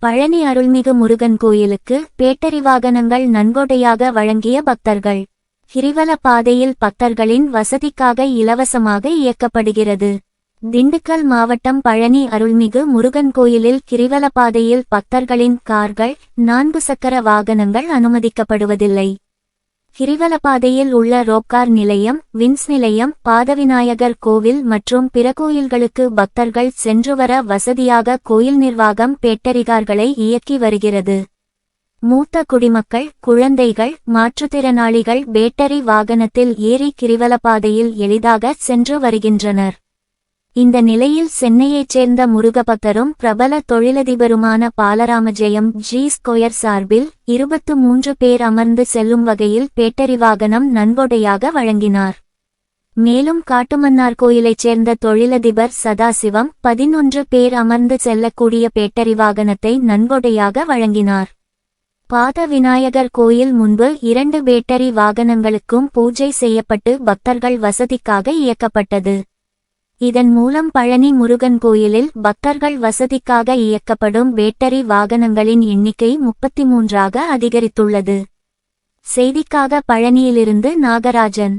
பழனி அருள்மிகு முருகன் கோயிலுக்கு பேட்டரி வாகனங்கள் நன்கொடையாக வழங்கிய பக்தர்கள். கிரிவல பாதையில் பக்தர்களின் வசதிக்காக இலவசமாக இயக்கப்படுகிறது. திண்டுக்கல் மாவட்டம் பழனி அருள்மிகு முருகன் கோயிலில் கிரிவல பாதையில் பக்தர்களின் கார்கள் நான்கு சக்கர வாகனங்கள் அனுமதிக்கப்படுவதில்லை. கிரிவலப்பாதையில் உள்ள ரோப்கார் நிலையம் வின்ஸ் நிலையம் பாதவிநாயகர் கோவில் மற்றும் பிற கோயில்களுக்கு பக்தர்கள் சென்று வர வசதியாக கோயில் நிர்வாகம் பேட்டரிகார்களை இயக்கி வருகிறது. மூத்த குடிமக்கள் குழந்தைகள் மாற்றுத்திறனாளிகள் பேட்டரி வாகனத்தில் ஏறி கிரிவலப்பாதையில் எளிதாக சென்று வருகின்றனர். இந்த நிலையில் சென்னையைச் சேர்ந்த முருகபக்தரும் பிரபல தொழிலதிபருமான பாலராமஜெயம் ஜி ஸ்கொயர் சார்பில் இருபத்து மூன்று பேர் அமர்ந்து செல்லும் வகையில் பேட்டரி வாகனம் நன்கொடையாக வழங்கினார். மேலும் காட்டுமன்னார் கோயிலைச் சேர்ந்த தொழிலதிபர் சதாசிவம் பதினொன்று பேர் அமர்ந்து செல்லக்கூடிய பேட்டரி வாகனத்தை நன்கொடையாக வழங்கினார். பாத விநாயகர் கோயில் முன்பு இரண்டு பேட்டரி வாகனங்களுக்கும் பூஜை செய்யப்பட்டு பக்தர்கள் வசதிக்காக இயக்கப்பட்டது. இதன் மூலம் பழனி முருகன் கோயிலில் பக்தர்கள் வசதிக்காக இயக்கப்படும் பேட்டரி வாகனங்களின் எண்ணிக்கை முப்பத்தி மூன்றாக அதிகரித்துள்ளது. செய்திக்காக பழனியிலிருந்து நாகராஜன்.